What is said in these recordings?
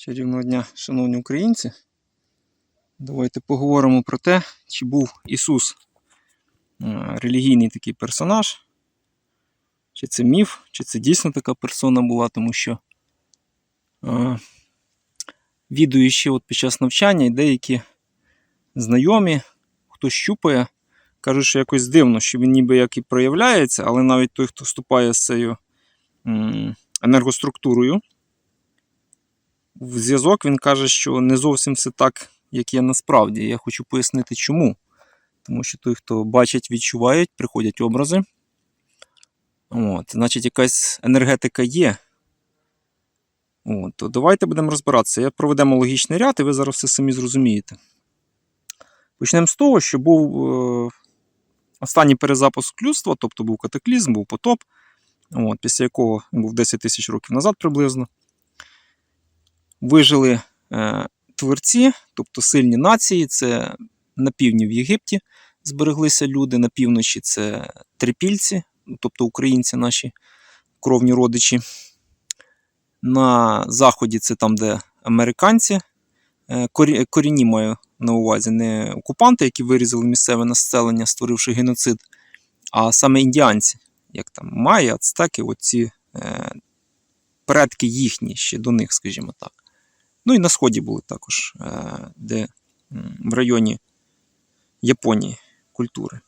Чарівного дня, шановні українці. Давайте поговоримо про те, чи був Ісус е, релігійний такий персонаж, чи це міф, чи це дійсно така персона була, тому що е, відуючи от під час навчання і деякі знайомі, хто щупає, кажуть, що якось дивно, що він ніби як і проявляється, але навіть той, хто вступає з цією енергоструктурою, в зв'язок він каже, що не зовсім все так, як є насправді. Я хочу пояснити, чому. Тому що той, хто бачить, відчувають, приходять образи. От, Значить, якась енергетика є. От, то давайте будемо розбиратися. Я проведемо логічний ряд, і ви зараз все самі зрозумієте. Почнемо з того, що був е, останній перезапуск людства, тобто був катаклізм, був потоп, от, після якого він був 10 тисяч років назад приблизно вижили е, творці, тобто сильні нації. Це на півдні в Єгипті збереглися люди, на півночі це трипільці, тобто українці наші кровні родичі. На заході це там, де американці. Е, корі- корінні маю на увазі не окупанти, які вирізали місцеве населення, створивши геноцид, а саме індіанці, як там майя, ацтеки, оці е, предки їхні ще до них, скажімо так. Ну і на сході були також, е, де в районі Японії культури.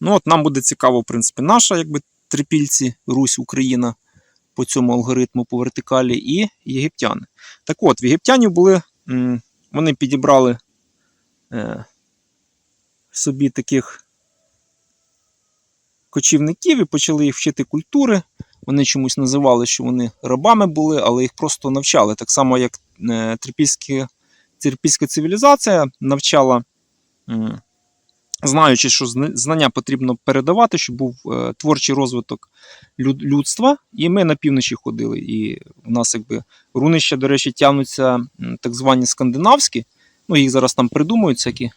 Ну, от нам буде цікаво, в принципі, наша, якби трипільці, Русь, Україна по цьому алгоритму по вертикалі, і єгиптяни. Так от, в єгиптянів були, вони підібрали е, собі таких кочівників і почали їх вчити культури. Вони чомусь називали, що вони рабами були, але їх просто навчали. Так само, як е, трипільські, цивілізація навчала, знаючи, що знання потрібно передавати, щоб був е, творчий розвиток людства. І ми на півночі ходили. І в нас якби рунища, до речі, тягнуться так звані скандинавські. Ну, їх зараз там придумують всякі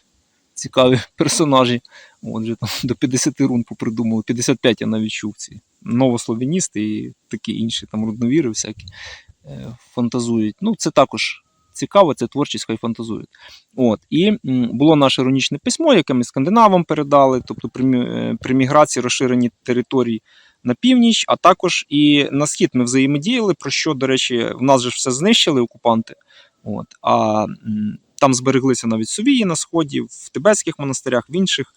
цікаві персонажі. От вже там до 50 рун попридумали. 55 я навіть чув ці новослов'яністи і такі інші там рудновіри всякі е, фантазують. Ну, це також цікаво, це творчість, хай фантазують. От. І було наше рунічне письмо, яке ми скандинавам передали, тобто е, при міграції розширені території на північ, а також і на схід ми взаємодіяли, про що, до речі, в нас же все знищили окупанти. От. А там збереглися навіть сувії на сході, в тибетських монастирях, в інших.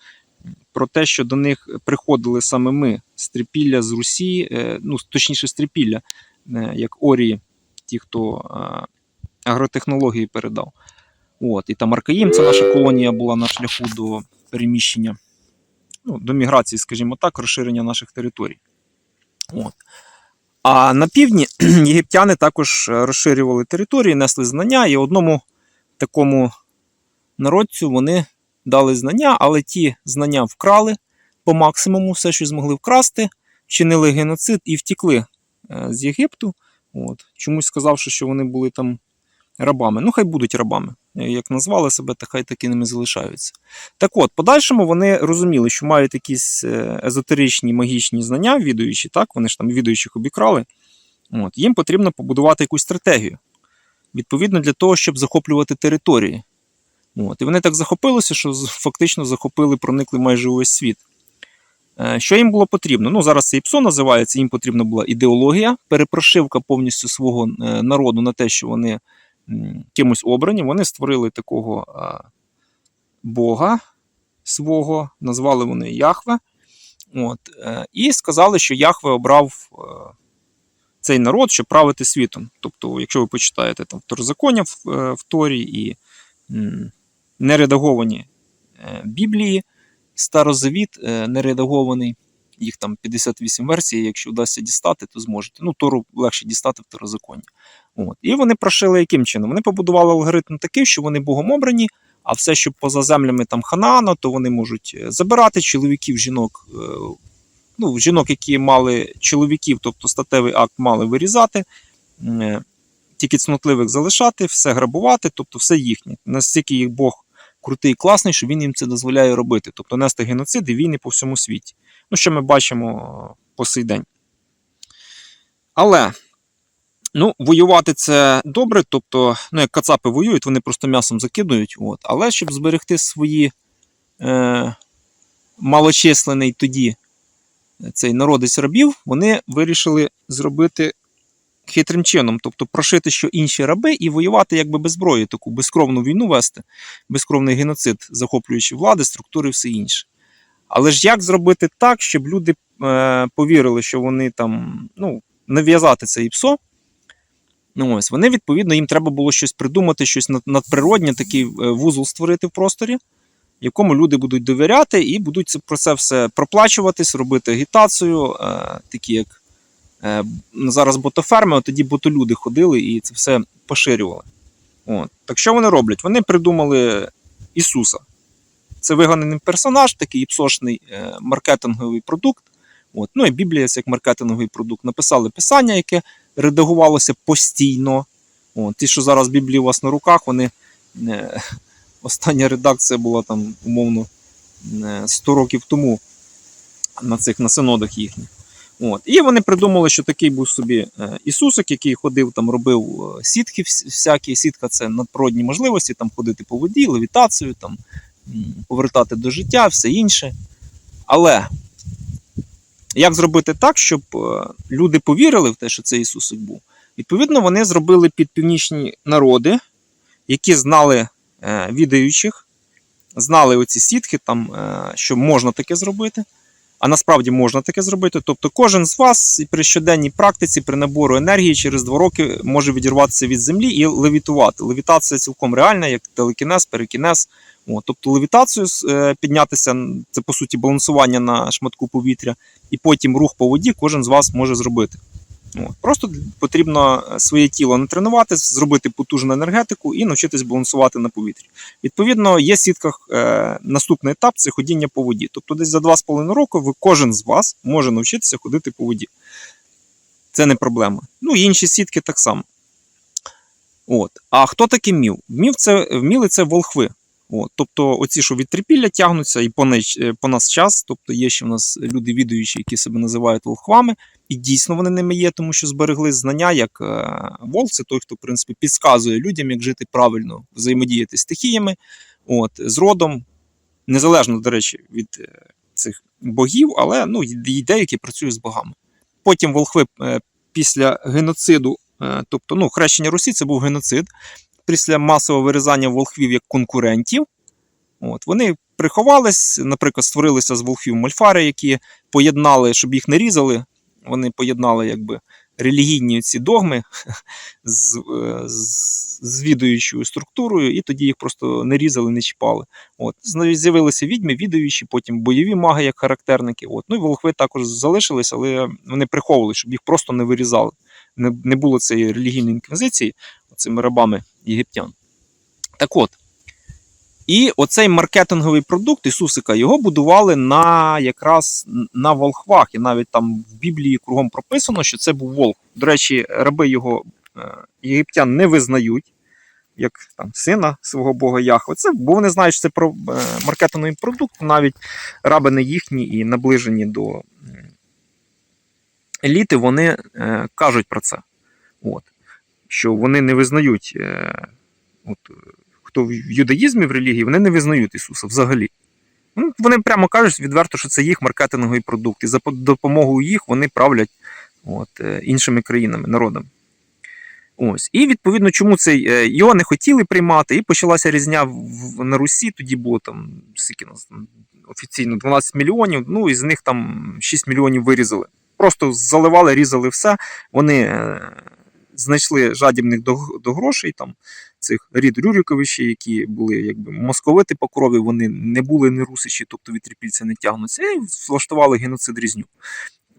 Про те, що до них приходили саме ми з Трипілля, з Русі, е, ну точніше з Трипілля, е, як Орії, ті, хто е, агротехнології передав. От, і там Аркаїм, це наша колонія була на шляху до переміщення, ну, до міграції, скажімо так, розширення наших територій. От. А на півдні єгиптяни також розширювали території, несли знання, і одному такому народцю вони дали знання, але ті знання вкрали по максимуму, все, що змогли вкрасти, вчинили геноцид і втікли е, з Єгипту. От. Чомусь сказавши, що вони були там рабами. Ну, хай будуть рабами. Е, Як назвали себе, та хай такими залишаються. Так от, подальшому вони розуміли, що мають якісь е, езотеричні магічні знання, відуючі, так, вони ж там відуючих обікрали. От. Їм потрібно побудувати якусь стратегію. Відповідно, для того, щоб захоплювати території. От. І вони так захопилися, що фактично захопили, проникли майже увесь світ. Е, Що їм було потрібно? Ну, зараз це ІПСО називається, їм потрібна була ідеологія, перепрошивка повністю свого е, народу на те, що вони кимось обрані. Вони створили такого е, Бога свого, назвали вони Яхве. От, і сказали, що Яхве обрав цей народ, щоб правити світом. Тобто, якщо ви почитаєте там второзаконня в, Торі і нередаговані е, Біблії, Старозавіт е, нередагований, їх там 58 версій, якщо вдасться дістати, то зможете. Ну, Тору легше дістати в второзаконні. От. І вони прошили яким чином? Вони побудували алгоритм такий, що вони богом обрані, а все, що поза землями там Ханаана, то вони можуть е, забирати чоловіків, жінок. Ну, жінок, які мали чоловіків, тобто статевий акт мали вирізати, тільки цнотливих залишати, все грабувати, тобто все їхнє. Настільки їх Бог крутий класний, що він їм це дозволяє робити, тобто нести геноцид і війни по всьому світі. Ну, що ми бачимо е, по сей день. Але Ну, воювати це добре, тобто, ну, як кацапи воюють, вони просто м'ясом закидують. От. Але щоб зберегти свої е, малочисленний тоді цей народець рабів, вони вирішили зробити хитрим чином, тобто прошити, що інші раби, і воювати якби без зброї, таку безкровну війну вести, безкровний геноцид, захоплюючи влади, структури і все інше. Але ж як зробити так, щоб люди е, повірили, що вони там, ну, нав'язати це ІПСО? Ну, ось, вони, відповідно, їм треба було щось придумати, щось над- надприроднє, такий е, вузол створити в просторі, якому люди будуть довіряти і будуть про це все проплачуватись, робити агітацію, е, такі як зараз ботоферми, а тоді ботолюди ходили і це все поширювали. От. Так що вони роблять? Вони придумали Ісуса. Це вигананий персонаж, такий іпсошний е, маркетинговий продукт. От. Ну і Біблія як маркетинговий продукт. Написали писання, яке редагувалося постійно. От. Ті, що зараз Біблії у вас на руках, вони. е, Остання редакція була там, умовно, е, 100 років тому на цих на синодах їхніх. От. І вони придумали, що такий був собі е, Ісусик, який ходив, там, робив е, сітки всякі. Сітка це надприродні можливості, там ходити по воді, левітацію, там, повертати до життя, все інше. Але як зробити так, щоб е, люди повірили в те, що це Ісусик був? Відповідно, вони зробили під північні народи, які знали відаючих, знали оці сітки, там, що можна таке зробити. А насправді можна таке зробити. Тобто, кожен з вас і при щоденній практиці, при набору енергії через два роки може відірватися від землі і левітувати. Левітація цілком реальна, як телекінез, перекінез. О, тобто левітацію е, піднятися це по суті балансування на шматку повітря, і потім рух по воді кожен з вас може зробити. От. Просто потрібно е, своє тіло натренувати, зробити потужну енергетику і навчитись балансувати на повітрі. Відповідно, є в сітках е, наступний етап це ходіння по воді. Тобто, десь за 2,5 роки ви кожен з вас може навчитися ходити по воді. Це не проблема. Ну і інші сітки так само. От. А хто такий мів? Мів це, вміли це волхви. От, тобто, оці, що від трипілля тягнуться, і по, неч- е, по нас час. Тобто є ще в нас люди відуючі, які себе називають волхвами, і дійсно вони ними є, тому що зберегли знання, як е, волк, це той, хто в принципі підказує людям, як жити правильно, взаємодіяти з стихіями, от, з родом, незалежно, до речі, від е, цих богів, але ну, є деякі працюють з богами. Потім волхви після геноциду, тобто ну, хрещення Русі це був геноцид після масового вирізання волхвів як конкурентів. От, вони приховались, наприклад, створилися з волхвів мольфари, які поєднали, щоб їх не різали. Вони поєднали якби релігійні ці догми з, е, з, з відуючою структурою, і тоді їх просто не різали, не чіпали. От. З'явилися відьми, відуючі, потім бойові маги як характерники. От. Ну і волхви також залишились, але вони приховували, щоб їх просто не вирізали. Не, не було цієї релігійної інквізиції цими рабами єгиптян. Так от. І оцей маркетинговий продукт Ісусика його будували на якраз на волхвах. І навіть там в Біблії кругом прописано, що це був волк. До речі, раби його е, єгиптян не визнають як там сина свого Бога Яхве. Це, бо вони знають, що це про е, маркетинговий продукт, навіть раби не їхні і наближені до еліти, вони е, кажуть про це. От. Що вони не визнають. Е, от, хто в юдаїзмі в релігії, вони не визнають Ісуса взагалі. Ну, вони прямо кажуть відверто, що це їх маркетинговий продукт, і за допомогою їх вони правлять от, е, іншими країнами, народами. Ось. І відповідно, чому цей е, його не хотіли приймати, і почалася різня в- на Русі. Тоді було там скільки нас офіційно 12 мільйонів. Ну і з них там 6 мільйонів вирізали. Просто заливали, різали все. Вони знайшли жадібних до, до грошей там цих рід Рюриковичів, які були якби московити по крові, вони не були не русичі, тобто від не тягнуться, і влаштували геноцид різню.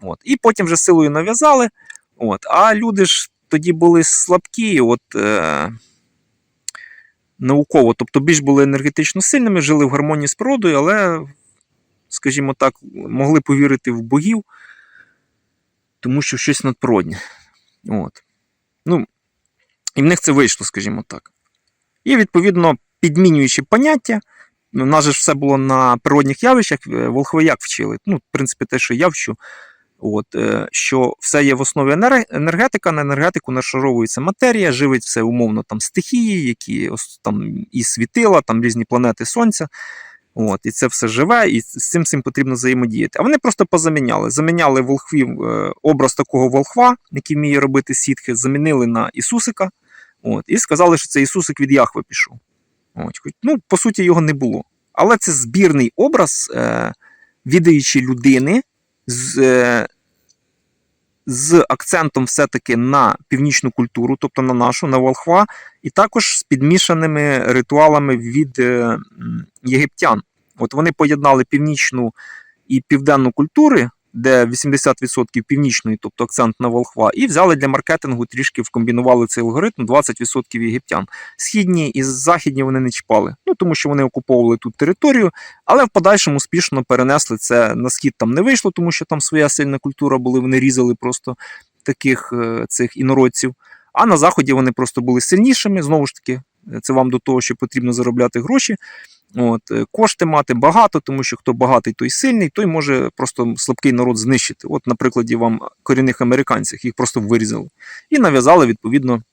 От. І потім вже силою нав'язали. От. А люди ж тоді були слабкі, от, е, науково, тобто більш були енергетично сильними, жили в гармонії з природою, але, скажімо так, могли повірити в богів, тому що щось надприроднє. От. Ну, і в них це вийшло, скажімо так. І, відповідно, підмінюючи поняття, ну, у нас же все було на природних явищах, е, волхви як вчили. Ну, в принципі, те, що я вчу, От, е, що все є в основі енергетика, на енергетику нашаровується матерія, живить все умовно там стихії, які там і світила, там різні планети Сонця. От, і це все живе, і з цим всім потрібно взаємодіяти. А вони просто позаміняли. Заміняли волхвів е, образ такого волхва, який вміє робити сітки, замінили на Ісусика. От, і сказали, що це Ісусик від Яхви пішов. От, ну, по суті, його не було. Але це збірний образ е, відаючи людини з, е, з акцентом все-таки на північну культуру, тобто на нашу, на волхва, і також з підмішаними ритуалами від е, єгиптян. От вони поєднали північну і південну культури, де 80% північної, тобто акцент на волхва, і взяли для маркетингу трішки вкомбінували цей алгоритм 20% єгиптян. Східні і західні вони не чіпали, ну тому що вони окуповували тут територію, але в подальшому успішно перенесли це на схід. Там не вийшло, тому що там своя сильна культура були. Вони різали просто таких е, цих інородців. А на заході вони просто були сильнішими. Знову ж таки, це вам до того, що потрібно заробляти гроші. От, е, кошти мати багато, тому що хто багатий, той сильний, той може просто слабкий народ знищити. От, на прикладі вам корінних американців, їх просто вирізали. І нав'язали, відповідно,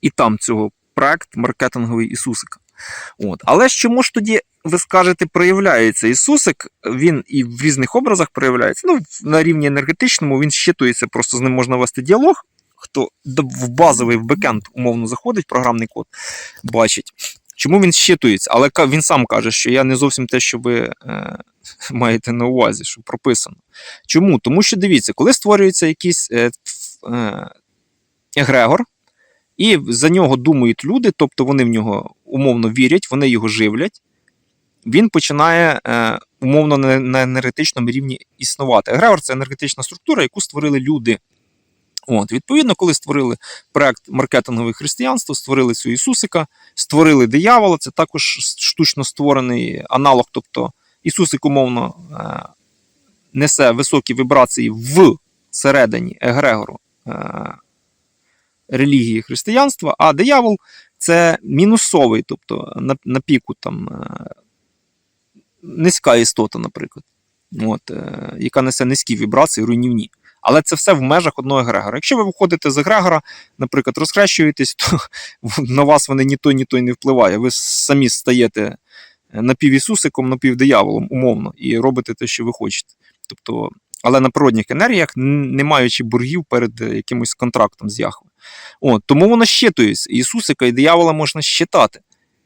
і там цього проект маркетинговий Ісусика. От. Але ж чому ж тоді, ви скажете, проявляється Ісусик? Він і в різних образах проявляється. Ну, на рівні енергетичному він щитується, просто з ним можна вести діалог. Хто в базовий в бекенд умовно заходить, програмний код, бачить. Чому він щитується? Але він сам каже, що я не зовсім те, що ви е, маєте на увазі, що прописано. Чому? Тому що дивіться, коли створюється якийсь е, е, егрегор, і за нього думають люди, тобто вони в нього умовно вірять, вони його живлять, він починає е, умовно на, енергетичному рівні існувати. Егрегор це енергетична структура, яку створили люди. От, відповідно, коли створили проект маркетингове християнство, створили цю Ісусика, створили диявола, це також штучно створений аналог. Тобто Ісусик умовно е, несе високі вібрації в середині егрегору е, релігії християнства, а диявол це мінусовий, тобто на, на піку там е, низька істота, наприклад, от, яка несе низькі вібрації, руйнівні. Але це все в межах одного егрегора. Якщо ви виходите з егрегора, наприклад, розхрещуєтесь, то на вас вони ні той, ні той не впливає. Ви самі стаєте напівісусиком, напівдияволом, умовно, і робите те, що ви хочете. Тобто, але на природних енергіях, не маючи боргів перед е, якимось контрактом з Яхве. От, тому воно щитується. Ісусика і диявола можна щитати.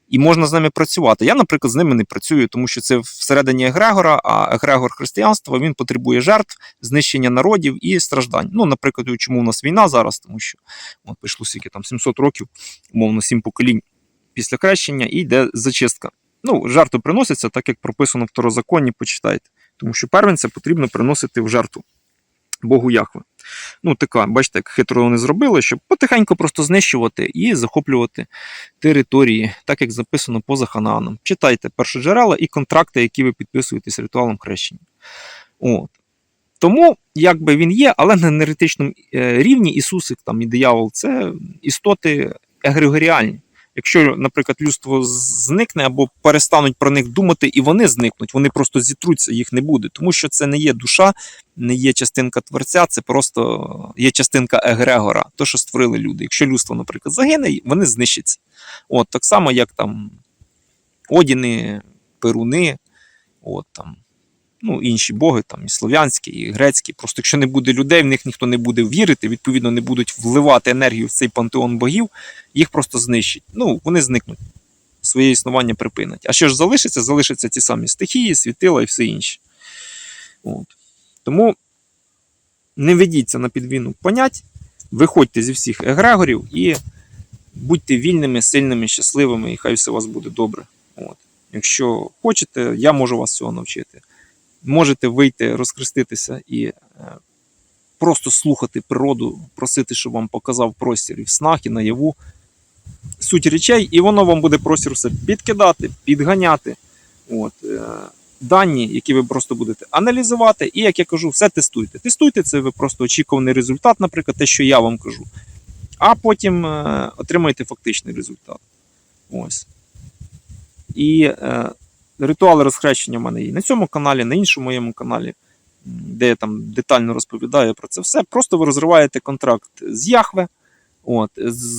І можна з ними працювати. Я, наприклад, з ними не працюю, тому що це всередині егрегора, а егрегор християнства він потребує жертв, знищення народів і страждань. Ну, наприклад, чому у нас війна зараз, тому що от прийшло скільки там 700 років, умовно, 7 поколінь після хрещення, і йде зачистка. Ну, жертви приносяться, так як прописано в второзаконні, почитайте. Тому що первенця потрібно приносити в жертву Богу Яхве. Ну, така, бачите, як хитро вони зробили, щоб потихеньку просто знищувати і захоплювати території, так як записано поза Ханааном. Читайте першоджерела і контракти, які ви підписуєте з ритуалом хрещення. От. Тому, якби він є, але на енергетичному е, рівні Ісусик там, і диявол це істоти егрегоріальні. Якщо, наприклад, людство зникне або перестануть про них думати, і вони зникнуть, вони просто зітруться, їх не буде, тому що це не є душа, не є частинка творця, це просто є частинка егрегора, то, що створили люди. Якщо людство, наприклад, загине, вони знищаться. От так само, як там Одіни, Перуни, от там. Ну, інші боги, там і слов'янські, і грецькі. Просто якщо не буде людей, в них ніхто не буде вірити, відповідно, не будуть вливати енергію в цей пантеон богів, їх просто знищать. Ну, вони зникнуть, своє існування припинять. А що ж залишиться? Залишаться ті самі стихії, світила і все інше. От. Тому не ведіться на підвіну понять, виходьте зі всіх егрегорів і будьте вільними, сильними, щасливими, і хай все у вас буде добре. От. Якщо хочете, я можу вас цього навчити. Можете вийти, розхреститися і е, просто слухати природу, просити, щоб вам показав простір і в снах, і наяву суть речей, і воно вам буде простір все підкидати, підганяти. От, е, дані, які ви просто будете аналізувати, і, як я кажу, все тестуйте. Тестуйте це, ви просто очікуваний результат, наприклад, те, що я вам кажу. А потім е, отримаєте фактичний результат. Ось. І ритуали розхрещення в мене і на цьому каналі, на іншому моєму каналі. де я там детально розповідаю про це все. Просто ви розриваєте контракт з Яхве, от,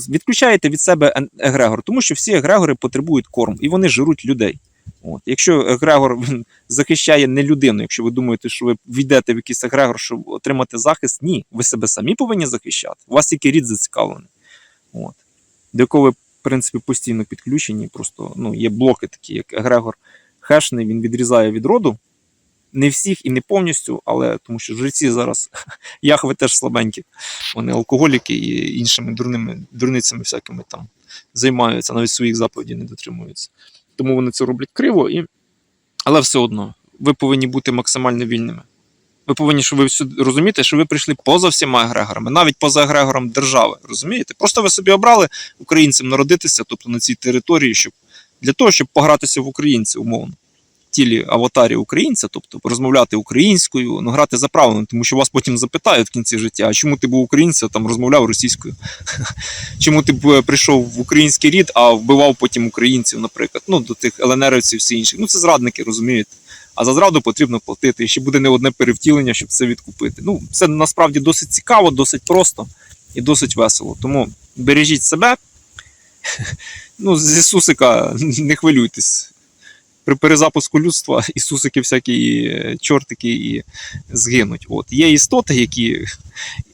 відключаєте від себе егрегор, тому що всі егрегори потребують корм і вони жируть людей. От. Якщо егрегор він захищає не людину, якщо ви думаєте, що ви війдете в якийсь егрегор, щоб отримати захист, ні, ви себе самі повинні захищати. У вас тільки рід зацікавлений. От. До якого ви, в принципі, постійно підключені. Просто ну, є блоки такі, як егрегор хешний, він відрізає від роду. Не всіх і не повністю, але тому що жреці зараз яхви теж слабенькі. Вони алкоголіки і іншими дурними дурницями всякими там займаються, навіть своїх заповідей не дотримуються. Тому вони це роблять криво, і... але все одно ви повинні бути максимально вільними. Ви повинні, щоб ви всюди розумієте, що ви прийшли поза всіма егрегорами, навіть поза егрегором держави. Розумієте? Просто ви собі обрали українцем народитися, тобто на цій території, щоб для того, щоб погратися в українців, умовно. Тілі аватарі українця, тобто розмовляти українською, ну грати за правилами, тому що вас потім запитають в кінці життя, а чому ти був українцем, там розмовляв російською? Чому ти б е, прийшов в український рід, а вбивав потім українців, наприклад, ну до тих ЛНРівців, всі інші. Ну це зрадники, розумієте. А за зраду потрібно платити. І ще буде не одне перевтілення, щоб це відкупити. Ну, це насправді досить цікаво, досить просто і досить весело. Тому бережіть себе. Ну, з Ісусика не хвилюйтесь. При перезапуску людства Ісусики всякі е, чортики і згинуть. От. Є істоти, які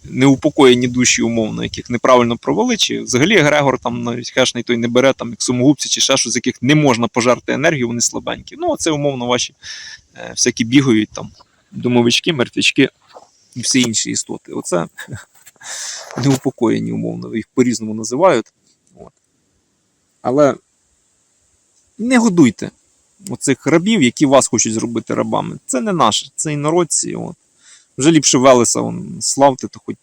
неупокоєні душі, умовно, яких неправильно провели, чи взагалі Грегор там навіть хешний той не бере, там як сумогубці, чи ще щось, з яких не можна пожерти енергію, вони слабенькі. Ну, це умовно ваші е, всякі бігають там домовички, мертвячки і всі інші істоти. Оце неупокоєні, умовно, їх по-різному називають. Але не годуйте оцих рабів, які вас хочуть зробити рабами. Це не наше, це інородці. От. Вже ліпше Велеса вон, славте, то хоч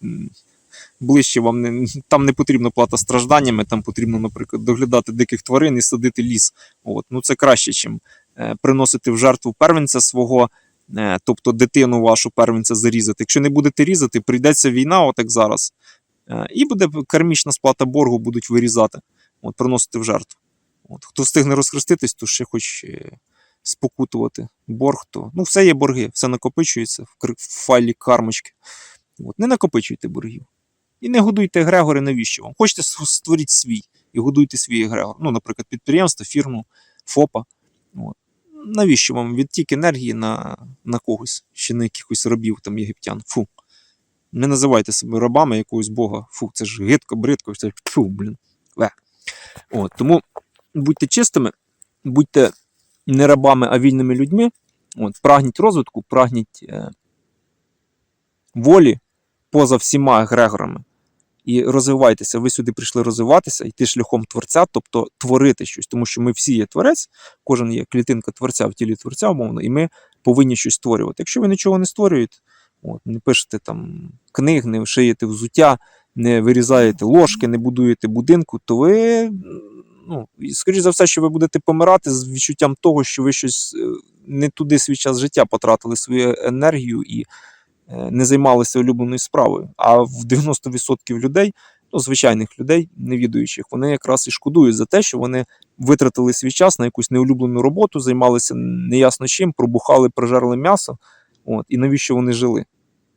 ближче вам не, там не потрібна плата стражданнями, там потрібно, наприклад, доглядати диких тварин і садити ліс. От. Ну, це краще, чим е, приносити в жертву первенця свого, е, тобто дитину вашу первенця зарізати. Якщо не будете різати, прийдеться війна, от як зараз. Е, і буде кармічна сплата боргу, будуть вирізати, от, приносити в жертву. От. Хто встигне розхреститись, то ще хоч е, спокутувати борг, то ну, все є борги, все накопичується в, файлі кармочки. От. Не накопичуйте боргів. І не годуйте егрегори, навіщо вам? Хочете створіть свій і годуйте свій егрегор. Ну, наприклад, підприємство, фірму, ФОПа. От. Навіщо вам відтік енергії на, на когось, ще на якихось рабів там єгиптян? Фу. Не називайте себе рабами якогось Бога. Фу, це ж гидко, бридко, це фу, блін. Ве. От, тому будьте чистими, будьте не рабами, а вільними людьми. От, прагніть розвитку, прагніть е, волі поза всіма егрегорами. І розвивайтеся. Ви сюди прийшли розвиватися, йти шляхом творця, тобто творити щось, тому що ми всі є творець, кожен є клітинка творця в тілі творця, умовно, і ми повинні щось створювати. Якщо ви нічого не створюєте, от, не пишете там книг, не шиєте взуття, не вирізаєте ложки, не будуєте будинку, то ви, ну, скоріш за все, що ви будете помирати з відчуттям того, що ви щось е, не туди свій час життя потратили свою енергію і е, не займалися улюбленою справою. А в 90% людей, ну, звичайних людей, невідуючих, вони якраз і шкодують за те, що вони витратили свій час на якусь неулюблену роботу, займалися неясно чим, пробухали, прожерли м'ясо. От, і навіщо вони жили?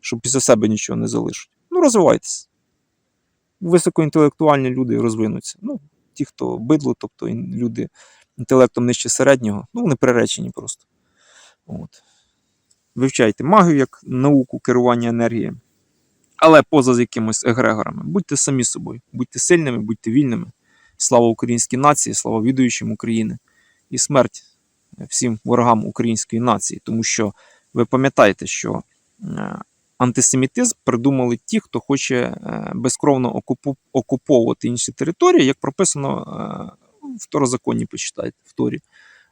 Щоб після себе нічого не залишать. Ну, розвивайтеся. Високоінтелектуальні люди розвинуться. Ну, ті, хто бидло, тобто люди інтелектом нижче середнього, ну, вони приречені просто. От. Вивчайте магію як науку керування енергією, але поза з якимось егрегорами. Будьте самі собою, будьте сильними, будьте вільними. Слава українській нації, слава відуючим України і смерть всім ворогам української нації, тому що ви пам'ятаєте, що е, антисемітизм придумали ті, хто хоче е, безкровно окуповувати інші території, як прописано е, в Торозаконі, почитайте в Торі.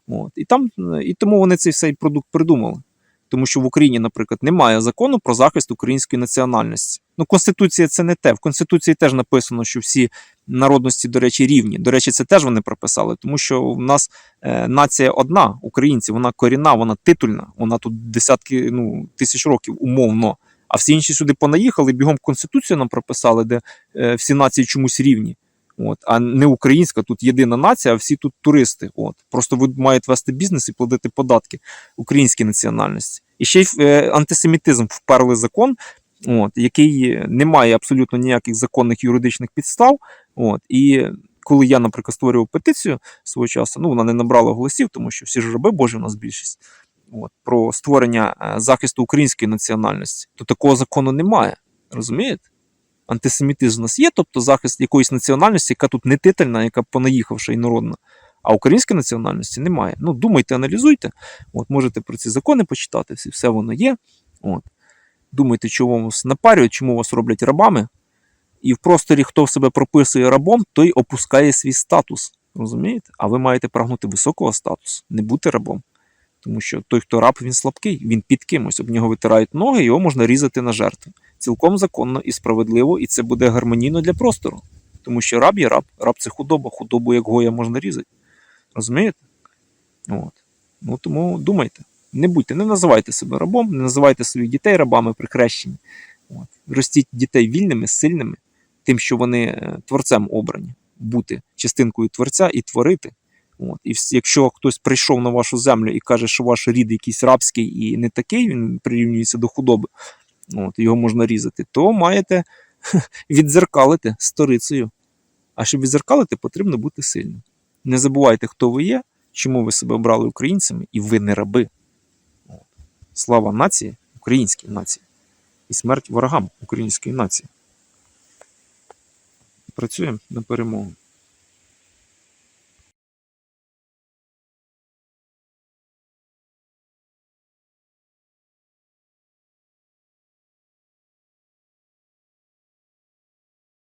От. І, там, і тому вони цей цей продукт придумали. Тому що в Україні, наприклад, немає закону про захист української національності. Ну, Конституція це не те. В Конституції теж написано, що всі народності, до речі, рівні. До речі, це теж вони прописали, тому що в нас е, нація одна, українці, вона корінна, вона титульна, вона тут десятки ну, тисяч років умовно. А всі інші сюди понаїхали, бігом конституцію нам прописали, де е, всі нації чомусь рівні. От, а не українська, тут єдина нація, а всі тут туристи. От. Просто ви маєте вести бізнес і платити податки українській національності. І ще й е, антисемітизм вперли закон, от, який не має абсолютно ніяких законних юридичних підстав. От, і коли я, наприклад, створював петицію свого часу, ну вона не набрала голосів, тому що всі ж раби Божі у нас більшість. От, про створення е, захисту української національності, то такого закону немає. Розумієте? Антисемітизм у нас є, тобто захист якоїсь національності, яка тут не титульна, яка понаїхавша інородна. А української національності немає. Ну, думайте, аналізуйте. От, можете про ці закони почитати, все, все воно є. От. Думайте, чому вас напарюють, чому вас роблять рабами. І в просторі, хто себе прописує рабом, той опускає свій статус. Розумієте? А ви маєте прагнути високого статусу, не бути рабом. Тому що той, хто раб, він слабкий, він під кимось, об нього витирають ноги, його можна різати на жертви. Цілком законно і справедливо, і це буде гармонійно для простору. Тому що раб є раб, раб це худоба, худобу як гоя можна різати. Розумієте? От. Ну тому думайте. Не будьте, не називайте себе рабом, не називайте своїх дітей рабами при хрещенні. От. Ростіть дітей вільними, сильними, тим, що вони е, творцем обрані, бути частинкою творця і творити. От. І якщо хтось прийшов на вашу землю і каже, що ваш рід якийсь рабський і не такий, він прирівнюється до худоби, от, його можна різати, то маєте відзеркалити сторицею. А щоб відзеркалити, потрібно бути сильним. Не забувайте, хто ви є, чому ви себе обрали українцями, і ви не раби. От. Слава нації, українській нації, і смерть ворогам української нації. Працюємо на перемогу.